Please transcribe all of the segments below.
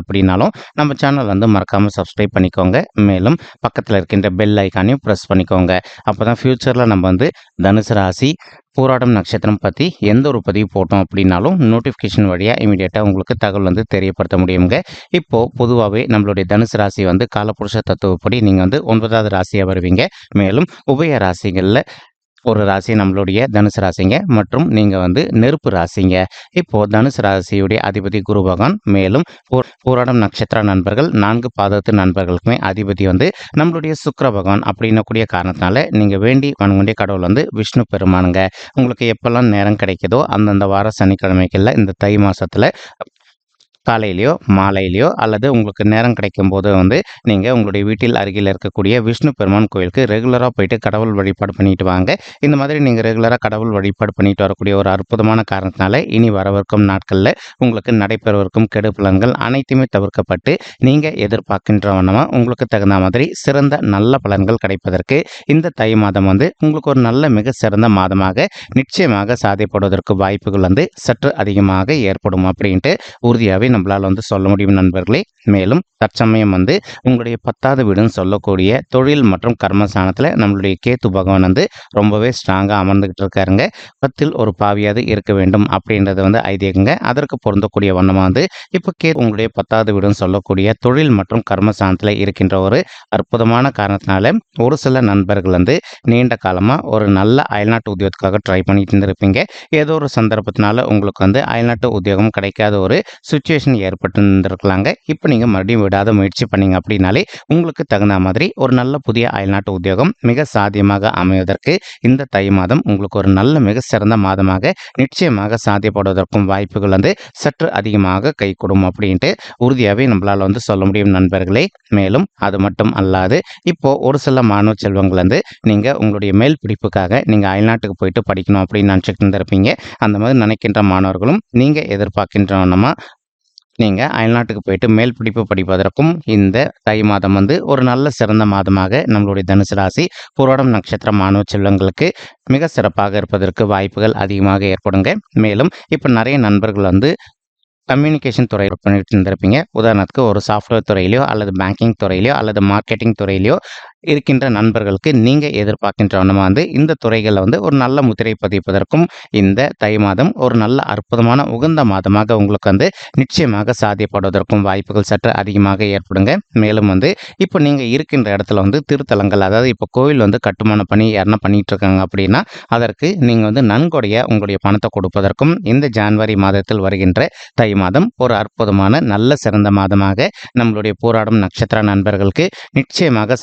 அப்படின்னாலும் நம்ம சேனல் வந்து மறக்காமல் சப்ஸ்கிரைப் பண்ணிக்கோங்க. மேலும் பக்கத்தில் இருக்கின்ற பெல் ஐக்கானையும் ப்ரெஸ் பண்ணிக்கோங்க. அப்போ தான் ஃப்யூச்சரில் நம்ம வந்து தனுசு ராசி போராட்டம் நட்சத்திரம் பற்றி எந்த ஒரு பதிவு போட்டோம் அப்படின்னாலும் நோட்டிஃபிகேஷன் வழியாக இமீடியட்டாக உங்களுக்கு தகவல் வந்து தெரியப்படுத்த முடியுங்க. இப்போது பொதுவாகவே நம்மளுடைய தனுசு ராசி வந்து காலப்புருஷ தத்துவப்படி நீங்கள் வந்து ஒன்பதாவது ராசியாக வருவீங்க. மேலும் உபய ராசிகளில் ஒரு ராசி நம்மளுடைய தனுசு ராசிங்க. மற்றும் நீங்கள் வந்து நெருப்பு ராசிங்க. இப்போது தனுசு ராசியுடைய அதிபதி குரு பகவான் மேலும் போ- போராடம் நட்சத்திர நண்பர்கள் நான்கு பாதத்து நண்பர்களுக்குமே அதிபதி வந்து நம்மளுடைய சுக்கர பகவான் அப்படின்னக்கூடிய காரணத்தினால நீங்கள் வேண்டி வணங்கக்கூடிய கடவுள் வந்து விஷ்ணு பெருமானுங்க. உங்களுக்கு எப்போல்லாம் நேரம் கிடைக்குதோ அந்தந்த வார சனிக்கிழமைகளில் இந்த தை மாதத்தில் காலையிலையோ மாலையிலையோ அல்லது உங்களுக்கு நேரம் கிடைக்கும் போது வந்து நீங்கள் உங்களுடைய வீட்டில் அருகில் இருக்கக்கூடிய விஷ்ணு பெருமான் கோயிலுக்கு ரெகுலராக போயிட்டு கடவுள் வழிபாடு பண்ணிட்டு வாங்க. இந்த மாதிரி நீங்கள் ரெகுலராக கடவுள் வழிபாடு பண்ணிட்டு வரக்கூடிய ஒரு அற்புதமான காரணத்தினால இனி வரவிருக்கும் நாட்களில் உங்களுக்கு நடைபெறவிருக்கும் கெடு பலன்கள் அனைத்துமே தவிர்க்கப்பட்டு நீங்கள் எதிர்பார்க்கின்ற வண்ணமாக உங்களுக்கு தகுந்த மாதிரி சிறந்த நல்ல பலன்கள் கிடைப்பதற்கு இந்த தை மாதம் வந்து உங்களுக்கு ஒரு நல்ல மிக சிறந்த மாதமாக நிச்சயமாக சாதிப்படுவதற்கு வாய்ப்புகள் வந்து சற்று அதிகமாக ஏற்படும் அப்படின்ட்டு உறுதியாகவே நம்மளால் வந்து சொல்ல முடியும் நண்பர்களே. மேலும் தற்சமயம் வந்து உங்களுடைய பத்தாவது வீடுன்னு சொல்லக்கூடிய தொழில் மற்றும் கர்மஸ்தானத்தில் நம்மளுடைய கேத்து பகவான் வந்து ரொம்பவே ஸ்ட்ராங்காக அமர்ந்துக்கிட்டு இருக்காருங்க. பத்தில் ஒரு பாவியாவது இருக்க வேண்டும் அப்படின்றது வந்து ஐதீகங்க அதற்கு பொருந்தக்கூடிய வண்ணமாக வந்து இப்போ கே உங்களுடைய பத்தாவது வீடுன்னு சொல்லக்கூடிய தொழில் மற்றும் கர்மஸ்தானத்தில் இருக்கின்ற ஒரு அற்புதமான காரணத்தினால ஒரு சில நண்பர்கள் வந்து நீண்ட காலமாக ஒரு நல்ல அயல்நாட்டு உத்தியோகத்துக்காக ட்ரை பண்ணிட்டு இருந்திருப்பீங்க. ஏதோ ஒரு சந்தர்ப்பத்தினால உங்களுக்கு வந்து அயல்நாட்டு உத்தியோகம் கிடைக்காத ஒரு சுச்சுவேஷன் ஏற்பட்டு இருந்திருக்கலாங்க இப்போ நீங்கள் மறுபடியும் விடாத முயற்சி பண்ணீங்க அப்படின்னாலே உங்களுக்கு தகுந்த மாதிரி ஒரு நல்ல புதிய அயல்நாட்டு உத்தியோகம் மிக சாத்தியமாக அமைவதற்கு இந்த தை மாதம் உங்களுக்கு ஒரு நல்ல மிக சிறந்த மாதமாக நிச்சயமாக சாத்தியப்படுவதற்கும் வாய்ப்புகள் வந்து சற்று அதிகமாக கை கொடும் அப்படின்ட்டு உறுதியாகவே நம்மளால் வந்து சொல்ல முடியும் நண்பர்களே. மேலும் அது மட்டும் அல்லாது இப்போ ஒரு சில மாணவ செல்வங்கள் வந்து நீங்கள் உங்களுடைய மேல் பிடிப்புக்காக நீங்கள் அயல்நாட்டுக்கு போயிட்டு படிக்கணும் அப்படின்னு நினச்சிட்டு இருந்திருப்பீங்க. அந்த மாதிரி நினைக்கின்ற மாணவர்களும் நீங்கள் எதிர்பார்க்கின்றனமா நீங்கள் அயல்நாட்டுக்கு போயிட்டு மேல் படிப்பு படிப்பதற்கும் இந்த தை மாதம் வந்து ஒரு நல்ல சிறந்த மாதமாக நம்மளுடைய தனுசு ராசி புரோடம் நட்சத்திர மாணவ செல்வங்களுக்கு மிக சிறப்பாக இருப்பதற்கு வாய்ப்புகள் அதிகமாக ஏற்படுங்க. மேலும் இப்போ நிறைய நண்பர்கள் வந்து கம்யூனிகேஷன் துறை பண்ணிட்டு இருந்திருப்பீங்க. உதாரணத்துக்கு ஒரு சாஃப்ட்வேர் துறையிலையோ அல்லது பேங்கிங் துறையிலையோ அல்லது மார்க்கெட்டிங் துறையிலையோ இருக்கின்ற நண்பர்களுக்கு நீங்கள் எதிர்பார்க்கின்ற வந்து இந்த துறைகளில் வந்து ஒரு நல்ல முத்திரை பதிப்பதற்கும் இந்த தை மாதம் ஒரு நல்ல அற்புதமான உகந்த மாதமாக உங்களுக்கு வந்து நிச்சயமாக சாத்தியப்படுவதற்கும் வாய்ப்புகள் சற்று அதிகமாக ஏற்படுங்க. மேலும் வந்து இப்போ நீங்கள் இருக்கின்ற இடத்துல வந்து திருத்தலங்கள் அதாவது இப்போ கோவில் வந்து கட்டுமான பணி யாருன்னா பண்ணிட்டு இருக்காங்க அப்படின்னா அதற்கு நீங்கள் வந்து நன்கொடைய உங்களுடைய பணத்தை கொடுப்பதற்கும் இந்த ஜான்வரி மாதத்தில் வருகின்ற தை மாதம் ஒரு அற்புதமான நல்ல சிறந்த மாதமாக நம்மளுடைய போராடும் நட்சத்திர நண்பர்களுக்கு நிச்சயமாக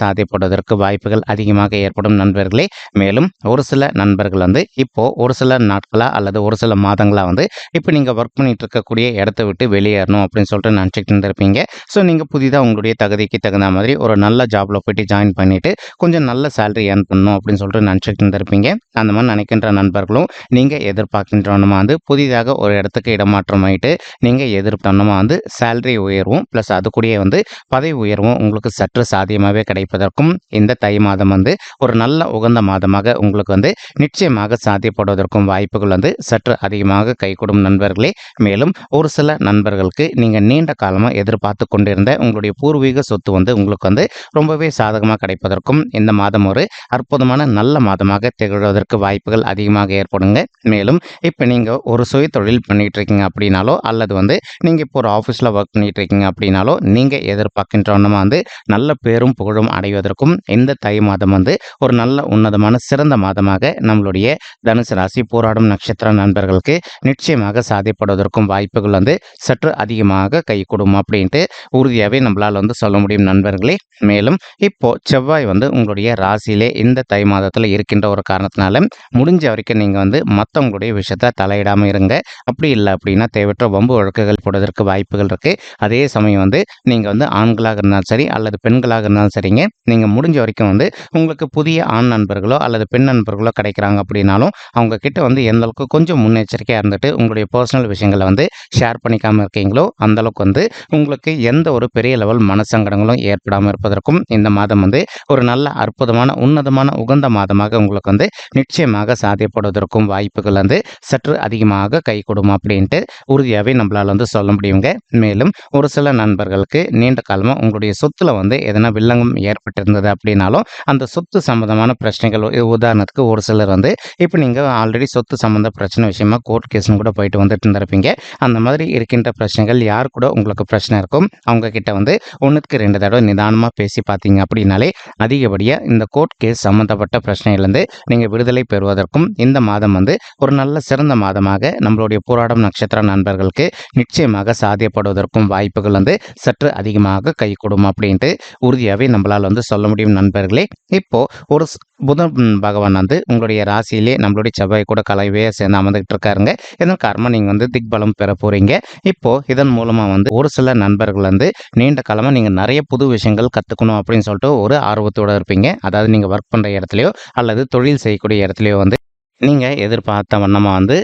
சாத்தியப்படுவதற்கு வாய்ப்புகள் அதிகமாக ஏற்படும் நண்பர்களே. மேலும் ஒரு சில நண்பர்கள் வந்து இப்போ ஒரு சில நாட்களாக அல்லது ஒரு சில மாதங்களாக வந்து இப்போ நீங்கள் ஒர்க் பண்ணிட்டு இருக்கக்கூடிய இடத்த விட்டு வெளியேறணும் அப்படின்னு சொல்லிட்டு நினச்சிக்கிட்டு இருந்திருப்பீங்க. ஸோ நீங்கள் புதிதாக உங்களுடைய தகுதிக்கு தகுந்த மாதிரி ஒரு நல்ல ஜாப்ல போயிட்டு ஜாயின் பண்ணிட்டு கொஞ்சம் நல்ல சேலரி ஏர்ன் பண்ணணும் அப்படின்னு சொல்லிட்டு நினச்சிட்டு இருந்திருப்பீங்க. அந்த மாதிரி நினைக்கின்ற நண்பர்களும் நீங்கள் எதிர்பார்க்கின்றவனுமா வந்து புதிதாக ஒரு இடத்துக்கு இடமாற்றம் ஆயிட்டு நீங்கள் எதிர்பார்த்தனமா வந்து சேலரி உயர்வும் ப்ளஸ் அது கூடயே வந்து பதவி உயர்வும் உங்களுக்கு சற்று சாத்தியமாகவே கிடைப்பதற்கும் இந்த தை மாதம் வந்து ஒரு நல்ல உகந்த மாதமாக உங்களுக்கு வந்து நிச்சயமாக சாத்தியப்படுவதற்கும் வாய்ப்புகள் வந்து சற்று அதிகமாக கைகூடும் நண்பர்களே. மேலும் ஒரு சில நண்பர்களுக்கு நீங்கள் நீண்ட காலமாக எதிர்பார்த்து கொண்டிருந்த உங்களுடைய பூர்வீக சொத்து வந்து உங்களுக்கு வந்து ரொம்பவே சாதகமாக கிடைப்பதற்கும் இந்த மாதம் ஒரு அற்புதமான நல்ல மாதமாக திகழ்வதற்கு வாய்ப்புகள் அதிகமாக ஏற்படுங்க. மேலும் இப்போ நீங்கள் ஒரு சுய தொழில் பண்ணிட்டு இருக்கீங்க அப்படின்னாலோ அல்லது வந்து நீங்கள் இப்போ ஒரு ஆஃபீஸில் ஒர்க் பண்ணிட்டு இருக்கீங்க அப்படின்னாலோ நீங்கள் எதிர்பார்க்கின்றவனமாக வந்து நல்ல பேரும் புகழும் அடைவதற்கும் இருக்கும் இந்த தை மாதம் வந்து ஒரு நல்ல உன்னதமான சிறந்த மாதமாக நம்மளுடைய தனுசு ராசி போராடும் நட்சத்திர நண்பர்களுக்கு நிச்சயமாக சாதிப்படுவதற்கும் வாய்ப்புகள் வந்து சற்று அதிகமாக கை கொடுக்கும் அப்படின்ட்டு உறுதியாகவே நம்மளால் வந்து சொல்ல முடியும் நண்பர்களே. மேலும் இப்போ செவ்வாய் வந்து உங்களுடைய ராசியிலே இந்த தை மாதத்தில் இருக்கின்ற ஒரு காரணத்தினால முடிஞ்ச வரைக்கும் நீங்கள் வந்து மற்றவங்களுடைய விஷயத்த தலையிடாமல் இருங்க. அப்படி இல்லை அப்படின்னா தேவையற்ற வம்பு வழக்குகள் போடுவதற்கு வாய்ப்புகள் இருக்குது அதே சமயம் வந்து நீங்கள் வந்து ஆண்களாக இருந்தாலும் சரி அல்லது பெண்களாக இருந்தாலும் சரிங்க. நீங்கள் முடிஞ்ச வரைக்கும் வந்து உங்களுக்கு புதிய ஆண் நண்பர்களோ அல்லது பெண் நண்பர்களோ கிடைக்கிறாங்க அப்படின்னாலும் அவங்க கிட்ட வந்து எந்த அளவுக்கு கொஞ்சம் முன்னெச்சரிக்கையாக இருந்துட்டு உங்களுடைய பர்சனல் விஷயங்களை வந்து ஷேர் பண்ணிக்காமல் இருக்கீங்களோ அந்த அளவுக்கு வந்து உங்களுக்கு எந்த ஒரு பெரிய லெவல் மனசங்கடங்களும் ஏற்படாமல் இருப்பதற்கும் இந்த மாதம் வந்து ஒரு நல்ல அற்புதமான உன்னதமான உகந்த மாதமாக உங்களுக்கு வந்து நிச்சயமாக சாத்தியப்படுவதற்கும் வாய்ப்புகள் வந்து சற்று அதிகமாக கை கொடுக்கும் அப்படின்ட்டு உறுதியாகவே நம்மளால் வந்து சொல்ல முடியுங்க. மேலும் ஒரு சில நண்பர்களுக்கு நீண்ட காலமாக உங்களுடைய சொத்தில் வந்து எதனா வில்லங்கம் ஏற்பட்டிருந்தது அப்படின்னாலும் அந்த சொத்து சம்பந்தமான பிரச்சனைகள் உதாரணத்துக்கு ஒரு சிலர் வந்து இப்போ நீங்கள் ஆல்ரெடி சொத்து சம்மந்த பிரச்சனை விஷயமா கோர்ட் கேஸ்னு கூட போயிட்டு வந்துட்டு இருந்திருப்பீங்க. அந்த மாதிரி இருக்கின்ற பிரச்சனைகள் யார் கூட உங்களுக்கு பிரச்சனை இருக்கும் அவங்க கிட்ட வந்து ஒன்றுக்கு ரெண்டு தடவை நிதானமாக பேசி பார்த்தீங்க அப்படின்னாலே அதிகப்படியாக இந்த கோர்ட் கேஸ் சம்மந்தப்பட்ட பிரச்சனையிலேருந்து நீங்கள் விடுதலை பெறுவதற்கும் இந்த மாதம் வந்து ஒரு நல்ல சிறந்த மாதமாக நம்மளுடைய போராடும் நட்சத்திர நண்பர்களுக்கு நிச்சயமாக சாத்தியப்படுவதற்கும் வாய்ப்புகள் வந்து சற்று அதிகமாக கை கொடுக்கும் அப்படின்ட்டு உறுதியாகவே நம்மளால் வந்து சொல்ல முடியும் நண்பர்களே. இப்போ ஒரு புதன் பகவான் வந்து உங்களுடைய ராசியிலே நம்மளுடைய செவ்வாய் கூட கலவையே சேர்ந்து அமர்ந்துகிட்டு இருக்காருங்க. இதன் காரணமாக நீங்கள் வந்து திக்பலம் பெற போகிறீங்க இப்போ இதன் மூலமாக வந்து ஒரு சில நண்பர்கள் வந்து நீண்ட காலமாக நீங்கள் நிறைய புது விஷயங்கள் கற்றுக்கணும் அப்படின்னு சொல்லிட்டு ஒரு ஆர்வத்தோடு இருப்பீங்க. அதாவது நீங்கள் ஒர்க் பண்ணுற இடத்துலையோ அல்லது தொழில் செய்யக்கூடிய இடத்துலையோ வந்து நீங்கள் எதிர்பார்த்த வண்ணமாக வந்து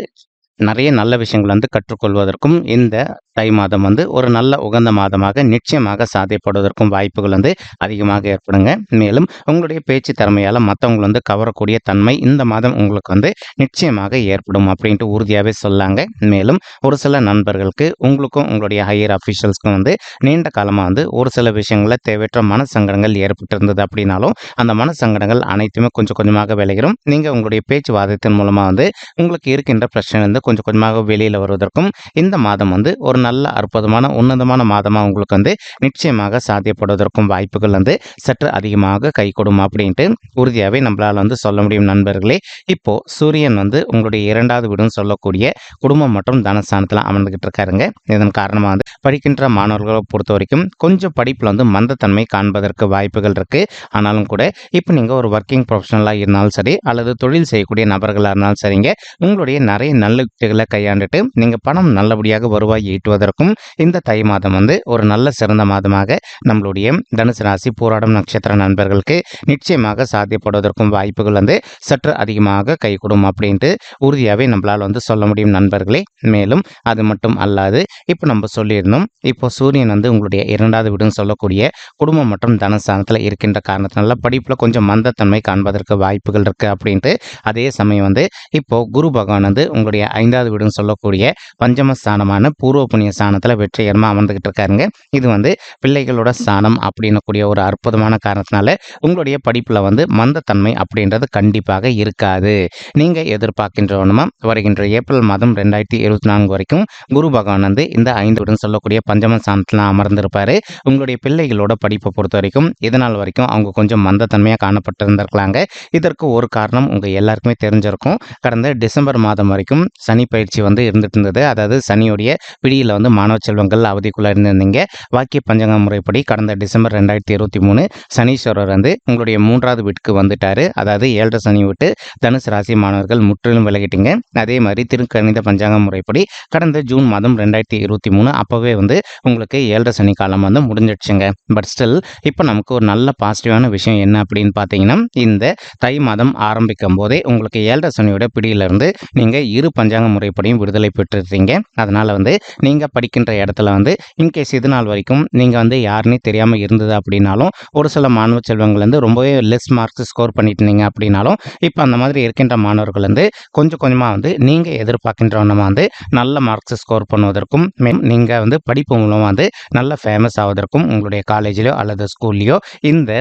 நிறைய நல்ல விஷயங்கள் வந்து கற்றுக்கொள்வதற்கும் இந்த தை மாதம் வந்து ஒரு நல்ல உகந்த மாதமாக நிச்சயமாக சாத்தியப்படுவதற்கும் வாய்ப்புகள் வந்து அதிகமாக ஏற்படுங்க. மேலும் உங்களுடைய பேச்சு திறமையால் மற்றவங்களை வந்து கவரக்கூடிய தன்மை இந்த மாதம் உங்களுக்கு வந்து நிச்சயமாக ஏற்படும் அப்படின்ட்டு உறுதியாகவே சொல்லாங்க. மேலும் ஒரு சில நண்பர்களுக்கு உங்களுக்கும் உங்களுடைய ஹையர் அஃபிஷியல்ஸ்க்கும் வந்து நீண்ட காலமாக வந்து ஒரு சில விஷயங்களில் தேவையற்ற மனசங்கடங்கள் ஏற்பட்டிருந்தது அப்படின்னாலும் அந்த மனசங்கடங்கள் அனைத்துமே கொஞ்சம் கொஞ்சமாக விளைகிறோம் நீங்கள் உங்களுடைய பேச்சுவாதத்தின் மூலமாக வந்து உங்களுக்கு இருக்கின்ற பிரச்சனை வந்து கொஞ்சம் கொஞ்சமாக வெளியில் வருவதற்கும் இந்த மாதம் வந்து ஒரு நல்ல அற்புதமான உன்னதமான மாதமாக உங்களுக்கு வந்து நிச்சயமாக சாத்தியப்படுவதற்கும் வாய்ப்புகள் வந்து சற்று அதிகமாக கை கொடுக்கும் அப்படின்ட்டு உறுதியாகவே நம்மளால் வந்து சொல்ல முடியும் நண்பர்களே. இப்போ சூரியன் வந்து உங்களுடைய இரண்டாவது வீடுன்னு சொல்லக்கூடிய குடும்பம் மற்றும் தனஸ்தானத்தில் அமர்ந்துகிட்டு இருக்காருங்க. இதன் காரணமாக வந்து படிக்கின்ற மாணவர்களை பொறுத்த வரைக்கும் கொஞ்சம் படிப்பில் வந்து மந்தத்தன்மை காண்பதற்கு வாய்ப்புகள் இருக்கு. ஆனாலும் கூட இப்போ நீங்கள் ஒரு ஒர்க்கிங் ப்ரொஃபஷனலாக இருந்தாலும் சரி அல்லது தொழில் செய்யக்கூடிய நபர்களாக இருந்தாலும் சரிங்க உங்களுடைய நிறைய நல்ல யுக்திகளை கையாண்டுட்டு நீங்கள் பணம் நல்லபடியாக வருவாய் ஈட்டுவதற்கும் இந்த தை மாதம் வந்து ஒரு நல்ல சிறந்த மாதமாக நம்மளுடைய தனுசு ராசி போராடும் நட்சத்திர நண்பர்களுக்கு நிச்சயமாக சாத்தியப்படுவதற்கும் வாய்ப்புகள் வந்து சற்று அதிகமாக கைகூடும் அப்படின்ட்டு உறுதியாகவே நம்மளால் வந்து சொல்ல முடியும் நண்பர்களே. மேலும் அது மட்டும் அல்லாது இப்போ நம்ம சொல்லியிருந்தோம் இப்போ சூரியன் வந்து உங்களுடைய இரண்டாவது வீடுன்னு சொல்லக்கூடிய குடும்பம் மற்றும் தனஸ்தானத்தில் இருக்கின்ற காரணத்தினால படிப்பில் கொஞ்சம் மந்தத்தன்மை காண்பதற்கு வாய்ப்புகள் இருக்குது அப்படின்ட்டு அதே சமயம் வந்து இப்போ குரு பகவான் வந்து உங்களுடைய ஐந்தாவது வீடுன்னு சொல்லக்கூடிய பஞ்சம ஸ்தானமான பூர்வ புண்ணிய ஸ்தானத்தில் வெற்றிகரமாக அமர்ந்துகிட்டு இருக்காருங்க. இது வந்து பிள்ளைகளோட ஸ்தானம் அப்படின்னக்கூடிய ஒரு அற்புதமான காரணத்தினால உங்களுடைய படிப்பில் வந்து மந்தத்தன்மை அப்படின்றது கண்டிப்பாக இருக்காது. நீங்கள் எதிர்பார்க்கின்றவனுமா வருகின்ற ஏப்ரல் மாதம் ரெண்டாயிரத்தி இருபத்தி நான்கு வரைக்கும் குரு பகவான் வந்து இந்த ஐந்து சொல்லக்கூடிய பஞ்சம ஸ்தானத்தில் அமர்ந்திருப்பார். உங்களுடைய பிள்ளைகளோட படிப்பை பொறுத்த வரைக்கும் இதனால் வரைக்கும் அவங்க கொஞ்சம் மந்தத்தன்மையாக காணப்பட்டிருந்திருக்கலாங்க. இதற்கு ஒரு காரணம் உங்கள் எல்லாருக்குமே தெரிஞ்சிருக்கும். கடந்த டிசம்பர் மாதம் வரைக்கும் சனி பயிற்சி வந்து இருந்துட்டு இருந்தது. அதாவது சனியுடைய பிடியில் வந்து மாணவ செல்வங்கள் அவதிக்குள்ளே இருந்திருந்தீங்க. வாக்கிய பஞ்சங்க முறைப்படி கடந்த டிசம்பர் ரெண்டாயிரத்தி இருபத்தி மூணு சனீஸ்வரர் வந்து உங்களுடைய மூன்றாவது வீட்டுக்கு வந்துட்டாரு. அதாவது ஏழரை சனி விட்டு தனுசு ராசி மாணவர்கள் முற்றிலும் விலகிட்டீங்க. அதே மாதிரி திருக்கணித பஞ்சாங்க முறைப்படி கடந்த ஜூன் மாதம் ரெண்டாயிரத்தி இருபத்தி மூணு அப்போவே வந்து உங்களுக்கு ஏழரை சனி காலம் வந்து முடிஞ்சிடுச்சுங்க. பட் ஸ்டில் இப்போ நமக்கு ஒரு நல்ல பாசிட்டிவான விஷயம் என்ன அப்படின்னு பார்த்தீங்கன்னா இந்த தை மாதம் ஆரம்பிக்கும் போதே உங்களுக்கு ஏழரை சனியோட பிடியிலிருந்து நீங்கள் இரு பஞ்சாங்க முறைப்படியும் விடுதலை பெற்றிருக்கீங்க. அதனால் வந்து நீங்கள் நீங்கள் படிக்கின்ற இடத்துல வந்து இன்கேஸ் இது நாள் வரைக்கும் நீங்கள் வந்து யாருன்னே தெரியாமல் இருந்தது அப்படின்னாலும் ஒரு சில மாணவ செல்வங்கள் வந்து ரொம்பவே லெஸ் மார்க்ஸ் ஸ்கோர் பண்ணிட்டு இருந்தீங்க அப்படின்னாலும் இப்போ அந்த மாதிரி இருக்கின்ற மாணவர்கள் வந்து கொஞ்சம் கொஞ்சமாக வந்து நீங்கள் எதிர்பார்க்கின்றவனமாக வந்து நல்ல மார்க்ஸ் ஸ்கோர் பண்ணுவதற்கும் நீங்கள் வந்து படிப்பு மூலமாக வந்து நல்ல ஃபேமஸ் ஆவதற்கும் உங்களுடைய காலேஜ்லேயோ அல்லது ஸ்கூல்லையோ இந்த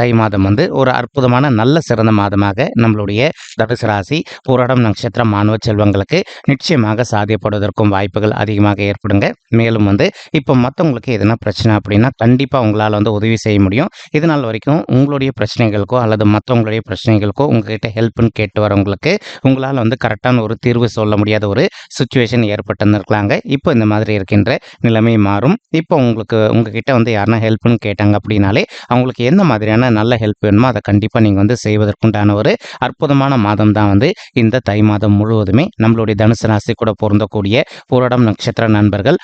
தை மாதம் வந்து ஒரு அற்புதமான நல்ல சிறந்த மாதமாக நம்மளுடைய தனுசு ராசி போராடம் நட்சத்திரம் மாணவ செல்வங்களுக்கு நிச்சயமாக சாத்தியப்படுவதற்கும் வாய்ப்புகள் அதிகமாக ஏற்படுங்க. மேலும் வந்து இப்போ மற்றவங்களுக்கு எதனா பிரச்சனை அப்படின்னா கண்டிப்பாக உங்களால் வந்து உதவி செய்ய முடியும். இது நாள் வரைக்கும் உங்களுடைய பிரச்சனைகளுக்கோ அல்லது மற்றவங்களுடைய பிரச்சனைகளுக்கோ உங்ககிட்ட ஹெல்ப்னு கேட்டு வரவங்களுக்கு உங்களால் வந்து கரெக்டான ஒரு தீர்வு சொல்ல முடியாத ஒரு சுச்சுவேஷன் ஏற்பட்டிருந்திருக்கலாங்க. இப்போ இந்த மாதிரி இருக்கின்ற நிலைமை மாறும். இப்போ உங்களுக்கு உங்ககிட்ட வந்து யாருன்னா ஹெல்ப்னு கேட்டாங்க அப்படின்னாலே அவங்களுக்கு எந்த மாதிரியான நல்ல ஹெல்ப் வேணுமோ அதை கண்டிப்பாக நீங்கள் வந்து செய்வதற்குண்டான ஒரு அற்புதமான மாதம் தான் வந்து இந்த தை மாதம் முழுவதுமே நம்மளுடைய தனுசு ராசி கூட பொருந்தக்கூடிய பூரடம் நட்சத்திர நண்பர்கள்.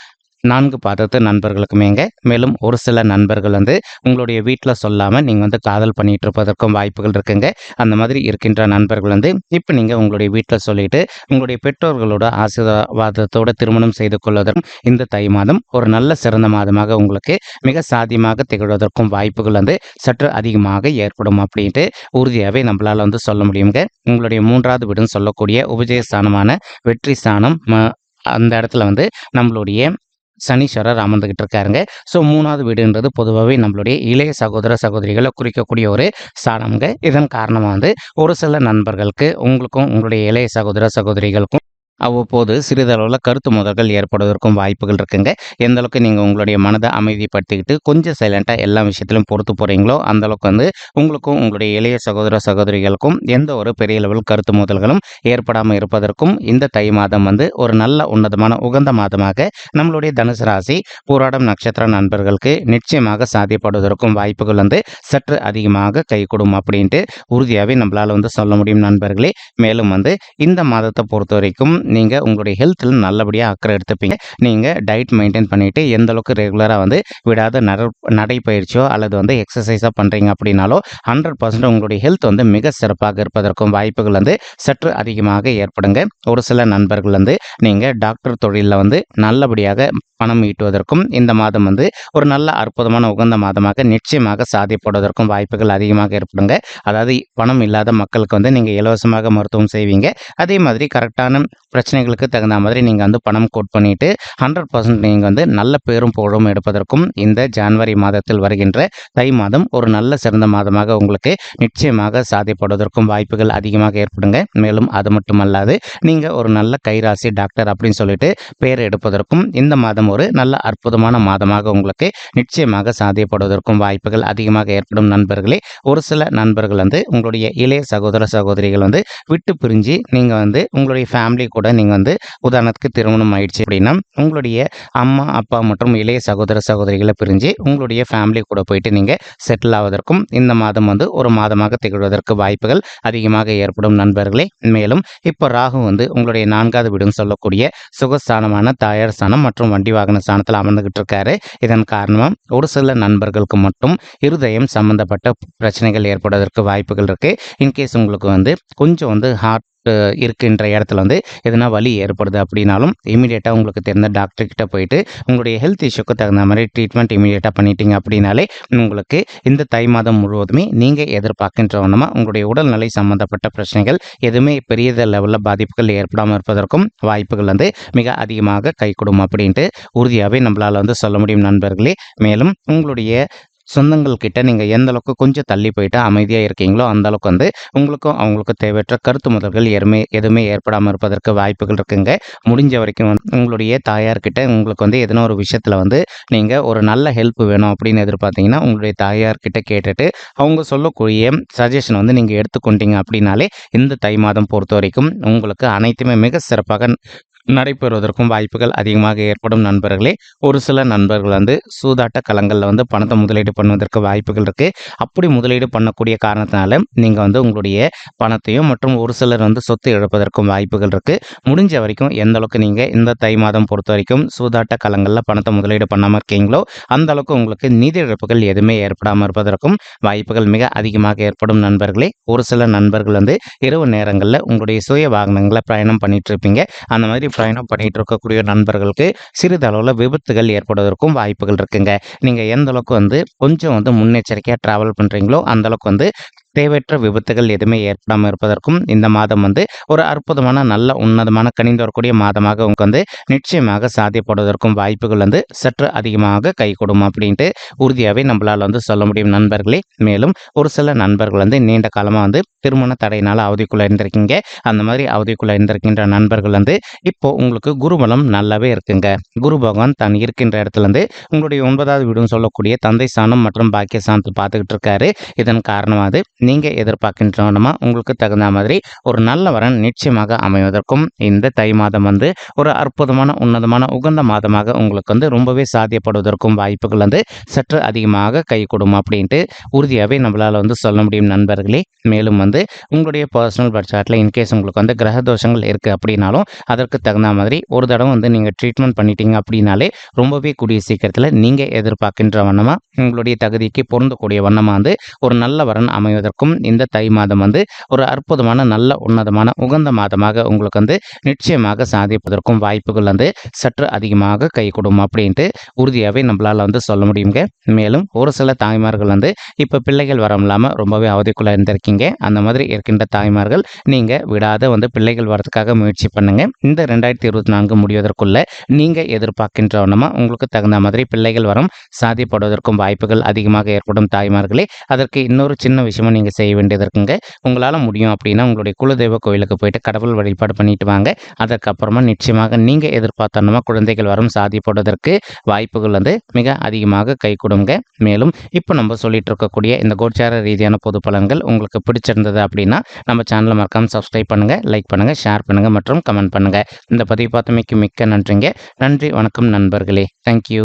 நான்கு பாதத்து நண்பர்களுக்குமேங்க மேலும் ஒரு சில நண்பர்கள் வந்து உங்களுடைய வீட்டில் சொல்லாமல் நீங்கள் வந்து காதல் பண்ணிகிட்டு இருப்பதற்கும் வாய்ப்புகள் இருக்குங்க. அந்த மாதிரி இருக்கின்ற நண்பர்கள் வந்து இப்போ நீங்கள் உங்களுடைய வீட்டில் சொல்லிட்டு உங்களுடைய பெற்றோர்களோட ஆசீர்வாதத்தோட திருமணம் செய்து கொள்வதற்கும் இந்த தை மாதம் ஒரு நல்ல சிறந்த மாதமாக உங்களுக்கு மிக சாதியமாக திகழ்வதற்கும் வாய்ப்புகள் வந்து சற்று அதிகமாக ஏற்படும் அப்படின்ட்டு உறுதியாகவே நம்மளால் வந்து சொல்ல முடியுங்க. உங்களுடைய மூன்றாவது வீடுன்னு சொல்லக்கூடிய உபஜயஸ்தானமான வெற்றி ஸ்தானம் ம- அந்த இடத்துல வந்து நம்மளுடைய சனீஸ்வரர் அமர்ந்துகிட்டு இருக்காருங்க. ஸோ மூணாவது வீடுன்றது பொதுவாகவே நம்மளுடைய இளைய சகோதர சகோதரிகளை குறிக்கக்கூடிய ஒரு ஸ்தானம்ங்க இதன் காரணமாக வந்து ஒரு சில நண்பர்களுக்கு உங்களுக்கும் உங்களுடைய இளைய சகோதர சகோதரிகளுக்கும் அவ்வப்போது சிறிதளவில் கருத்து முதல்கள் ஏற்படுவதற்கும் வாய்ப்புகள் இருக்குங்க. எந்த அளவுக்கு நீங்கள் உங்களுடைய மனதை அமைதிப்படுத்திக்கிட்டு கொஞ்சம் சைலண்ட்டாக எல்லா விஷயத்திலும் பொறுத்து போகிறீங்களோ அந்தளவுக்கு வந்து உங்களுக்கும் உங்களுடைய இளைய சகோதர சகோதரிகளுக்கும் எந்த ஒரு பெரிய லெவல் கருத்து மோதல்களும் ஏற்படாமல் இருப்பதற்கும் இந்த தை மாதம் வந்து ஒரு நல்ல உன்னதமான உகந்த மாதமாக நம்மளுடைய தனுசு ராசி போராடம் நட்சத்திர நண்பர்களுக்கு நிச்சயமாக சாத்தியப்படுவதற்கும் வாய்ப்புகள் வந்து சற்று அதிகமாக கைகூடும் அப்படின்ட்டு உறுதியாகவே நம்மளால் வந்து சொல்ல முடியும் நண்பர்களே. மேலும் வந்து இந்த மாதத்தை பொறுத்த வரைக்கும் நீங்கள் உங்களுடைய ஹெல்த்தில் நல்லபடியாக அக்கறை எடுத்துப்பீங்க. நீங்கள் டயட் மெயின்டைன் பண்ணிவிட்டு எந்த அளவுக்கு ரெகுலராக வந்து விடாத நட நடைப்பயிற்சியோ அல்லது வந்து எக்ஸசைஸாக பண்ணுறீங்க அப்படின்னாலோ ஹண்ட்ரட் பர்சன்ட் உங்களுடைய ஹெல்த் வந்து மிக சிறப்பாக இருப்பதற்கும் வாய்ப்புகள் வந்து சற்று அதிகமாக ஏற்படுங்க. ஒரு சில நண்பர்கள் வந்து நீங்கள் டாக்டர் தொழிலில் வந்து நல்லபடியாக பணம் ஈட்டுவதற்கும் இந்த மாதம் வந்து ஒரு நல்ல அற்புதமான உகந்த மாதமாக நிச்சயமாக சாதிப்படுவதற்கும் வாய்ப்புகள் அதிகமாக ஏற்படுங்க. அதாவது பணம் இல்லாத மக்களுக்கு வந்து நீங்கள் இலவசமாக மருத்துவம் செய்வீங்க. அதே மாதிரி கரெக்டான பிரச்சனைகளுக்கு தகுந்த மாதிரி நீங்கள் வந்து பணம் கோட் பண்ணிட்டு ஹண்ட்ரட் பர்சன்ட் நீங்கள் வந்து நல்ல பேரும் புகழும் எடுப்பதற்கும் இந்த ஜான்வரி மாதத்தில் வருகின்ற தை மாதம் ஒரு நல்ல சிறந்த மாதமாக உங்களுக்கு நிச்சயமாக சாதிப்படுவதற்கும் வாய்ப்புகள் அதிகமாக ஏற்படுங்க. மேலும் அது மட்டுமல்லாது நீங்கள் ஒரு நல்ல கைராசி டாக்டர் அப்படின்னு சொல்லிட்டு பேர் எடுப்பதற்கும் இந்த மாதம் ஒரு நல்ல அற்புதமான மாதமாக உங்களுக்கு நிச்சயமாக சாத்தியப்படுவதற்கும் வாய்ப்புகள் அதிகமாக ஏற்படும் நண்பர்களே. ஒரு சில நண்பர்கள் வந்து உங்களுடைய இளைய சகோதர சகோதரிகள் வந்து விட்டு பிரிஞ்சு நீங்கள் வந்து உங்களுடைய ஃபேமிலி கூட நீங்கள் வந்து உதாரணத்துக்கு திருமணம் ஆயிடுச்சு அப்படின்னா உங்களுடைய அம்மா அப்பா மற்றும் இளைய சகோதர சகோதரிகளை பிரிஞ்சு உங்களுடைய ஃபேமிலி கூட போயிட்டு நீங்கள் செட்டில் ஆவதற்கும் இந்த மாதம் வந்து ஒரு மாதமாக திகழ்வதற்கு வாய்ப்புகள் அதிகமாக ஏற்படும் நண்பர்களே. மேலும் இப்போ ராகு வந்து உங்களுடைய நான்காவது வீடுன்னு சொல்லக்கூடிய சுகஸ்தானமான தாயார் ஸ்தானம் மற்றும் வண்டி வாகன ஸ்தானத்தில் அமர்ந்துகிட்டு இருக்காரு இதன் காரணமாக ஒரு சில நண்பர்களுக்கு மட்டும் இருதயம் சம்பந்தப்பட்ட பிரச்சனைகள் ஏற்படுவதற்கு வாய்ப்புகள் இருக்குது இன்கேஸ் உங்களுக்கு வந்து கொஞ்சம் வந்து ஹார்ட் இருக்கின்ற இடத்துல வந்து எதனா வலி ஏற்படுது அப்படின்னாலும் இமீடியட்டாக உங்களுக்கு தெரிந்த டாக்டர்கிட்ட போயிட்டு உங்களுடைய ஹெல்த் இஷ்யூக்கு தகுந்த மாதிரி ட்ரீட்மெண்ட் இமீடியட்டாக பண்ணிட்டீங்க அப்படின்னாலே உங்களுக்கு இந்த தை மாதம் முழுவதுமே நீங்கள் எதிர்பார்க்கின்ற வண்ணமாக உங்களுடைய உடல்நிலை சம்பந்தப்பட்ட பிரச்சனைகள் எதுவுமே பெரிய லெவலில் பாதிப்புகள் ஏற்படாமல் இருப்பதற்கும் வாய்ப்புகள் வந்து மிக அதிகமாக கைகூடும் அப்படின்ட்டு உறுதியாகவே நம்மளால் வந்து சொல்ல முடியும் நண்பர்களே. மேலும் உங்களுடைய சொந்தங்கள் கிட்ட நீங்கள் எந்த அளவுக்கு கொஞ்சம் தள்ளி போயிட்டு அமைதியாக இருக்கீங்களோ அந்த அளவுக்கு வந்து உங்களுக்கும் அவங்களுக்கும் தேவையற்ற கருத்து முதல்கள் எருமே எதுவுமே ஏற்படாமல் இருப்பதற்கு வாய்ப்புகள் இருக்குங்க. முடிஞ்ச வரைக்கும் வந்து உங்களுடைய தாயார்கிட்ட உங்களுக்கு வந்து எதனா ஒரு விஷயத்தில் வந்து நீங்கள் ஒரு நல்ல ஹெல்ப் வேணும் அப்படின்னு எதிர்பார்த்தீங்கன்னா உங்களுடைய தாயார்கிட்ட கேட்டுட்டு அவங்க சொல்லக்கூடிய சஜஷன் வந்து நீங்கள் எடுத்துக்கொண்டீங்க அப்படின்னாலே இந்த தை மாதம் பொறுத்த வரைக்கும் உங்களுக்கு அனைத்துமே மிக சிறப்பாக நடைபெறுவதற்கும் வாய்ப்புகள் அதிகமாக ஏற்படும் நண்பர்களே. ஒரு சில நண்பர்கள் வந்து சூதாட்ட களங்களில் வந்து பணத்தை முதலீடு பண்ணுவதற்கு வாய்ப்புகள் இருக்குது அப்படி முதலீடு பண்ணக்கூடிய காரணத்தினால நீங்கள் வந்து உங்களுடைய பணத்தையும் மற்றும் ஒரு சிலர் வந்து சொத்து இழப்பதற்கும் வாய்ப்புகள் இருக்குது முடிஞ்ச வரைக்கும் எந்த அளவுக்கு நீங்கள் இந்த தை மாதம் பொறுத்த வரைக்கும் சூதாட்ட களங்களில் பணத்தை முதலீடு பண்ணாமல் இருக்கீங்களோ அந்த அளவுக்கு உங்களுக்கு நிதி இழப்புகள் எதுவுமே ஏற்படாமல் இருப்பதற்கும் வாய்ப்புகள் மிக அதிகமாக ஏற்படும் நண்பர்களே. ஒரு சில நண்பர்கள் வந்து இரவு நேரங்களில் உங்களுடைய சுய வாகனங்களை பிரயாணம் பண்ணிட்டு இருப்பீங்க. அந்த மாதிரி பயணம் பண்ணிட்டு இருக்கக்கூடிய நண்பர்களுக்கு சிறிதளவில் விபத்துகள் ஏற்படுவதற்கும் வாய்ப்புகள் இருக்குங்க. நீங்கள் எந்த அளவுக்கு வந்து கொஞ்சம் வந்து முன்னெச்சரிக்கையாக ட்ராவல் பண்ணுறீங்களோ அந்த அளவுக்கு வந்து தேவையற்ற விபத்துகள் எதுவுமே ஏற்படாமல் இருப்பதற்கும் இந்த மாதம் வந்து ஒரு அற்புதமான நல்ல உன்னதமான கணிந்து வரக்கூடிய மாதமாக உங்களுக்கு வந்து நிச்சயமாக சாத்தியப்படுவதற்கும் வாய்ப்புகள் வந்து சற்று அதிகமாக கை கொடுக்கும் அப்படின்ட்டு உறுதியாகவே நம்மளால் வந்து சொல்ல முடியும் நண்பர்களே. மேலும் ஒரு சில நண்பர்கள் வந்து நீண்ட காலமாக வந்து திருமண தடையினால் அவதிக்குள்ளே இருந்திருக்கீங்க. அந்த மாதிரி அவதிக்குள்ளே இருந்திருக்கின்ற நண்பர்கள் வந்து இப்போ உங்களுக்கு குருபலம் நல்லாவே இருக்குங்க. குரு பகவான் தான் இருக்கின்ற இடத்துலேருந்து உங்களுடைய ஒன்பதாவது வீடுன்னு சொல்லக்கூடிய தந்தை சாணம் மற்றும் பாக்கிய சாணத்தை பார்த்துக்கிட்டு இருக்காரு. இதன் காரணமாக நீங்கள் எதிர்பார்க்கின்றனமா உங்களுக்கு தகுந்த மாதிரி ஒரு நல்ல வரன் நிச்சயமாக அமைவதற்கும் இந்த தை மாதம் வந்து ஒரு அற்புதமான உன்னதமான உகந்த மாதமாக உங்களுக்கு வந்து ரொம்பவே சாத்தியப்படுவதற்கும் வாய்ப்புகள் வந்து சற்று அதிகமாக கை கொடுக்கும் அப்படின்ட்டு உறுதியாகவே நம்மளால் வந்து சொல்ல முடியும் நண்பர்களே. மேலும் வந்து உங்களுடைய பர்சனல் பட்ஜெட்டில் இன்கேஸ் உங்களுக்கு வந்து கிரக தோஷங்கள் இருக்குது அப்படின்னாலும் அதற்கு தகுந்த மாதிரி ஒரு தடவை வந்து நீங்கள் ட்ரீட்மெண்ட் பண்ணிட்டீங்க அப்படின்னாலே ரொம்பவே கூடிய சீக்கிரத்தில் நீங்கள் எதிர்பார்க்கின்ற வண்ணமாக உங்களுடைய தகுதிக்கு பொருந்தக்கூடிய வண்ணமாக வந்து ஒரு நல்ல வரன் இருக்கும். இந்த தை மாதம் வந்து ஒரு அற்புதமான நல்ல உன்னதமான உகந்த மாதமாக உங்களுக்கு வந்து நிச்சயமாக சாதிப்பதற்கும் வாய்ப்புகள் வந்து சற்று அதிகமாக கை அப்படின்ட்டு உறுதியாகவே நம்மளால் வந்து சொல்ல முடியுங்க மேலும் ஒரு சில தாய்மார்கள் வந்து இப்போ பிள்ளைகள் வரம் இல்லாமல் ரொம்பவே அவதிக்குள்ளே இருந்திருக்கீங்க. அந்த மாதிரி இருக்கின்ற தாய்மார்கள் நீங்கள் விடாத வந்து பிள்ளைகள் வரதுக்காக முயற்சி பண்ணுங்கள் இந்த ரெண்டாயிரத்தி இருபத்தி நான்கு முடிவதற்குள்ள நீங்கள் எதிர்பார்க்கின்ற வண்ணமாக உங்களுக்கு தகுந்த மாதிரி பிள்ளைகள் வரம் சாதிப்படுவதற்கும் வாய்ப்புகள் அதிகமாக ஏற்படும் தாய்மார்களே அதற்கு இன்னொரு சின்ன விஷயமும் நீங்கள் செய்ய வேண்டியது இருக்குங்க. உங்களால் முடியும் அப்படின்னா உங்களுடைய குலதெய்வ கோயிலுக்கு போயிட்டு கடவுள் வழிபாடு பண்ணிட்டு வாங்க. அதற்கப்புறமா நிச்சயமாக நீங்கள் எதிர்பார்த்தனமா குழந்தைகள் வரம் சாதிப்படுவதற்கு வாய்ப்புகள் வந்து மிக அதிகமாக கை கொடுங்க. மேலும் இப்போ நம்ம சொல்லிட்டு இருக்கக்கூடிய இந்த கோச்சார ரீதியான பொது பலன்கள் உங்களுக்கு பிடிச்சிருந்தது அப்படின்னா நம்ம சேனலை மறக்காமல் சப்ஸ்கிரைப் பண்ணுங்கள் லைக் பண்ணுங்கள் ஷேர் பண்ணுங்கள் மற்றும் கமெண்ட் பண்ணுங்கள் இந்த பதிவு பார்த்தமைக்கு மிக்க நன்றிங்க. நன்றி வணக்கம் நண்பர்களே. தேங்க்யூ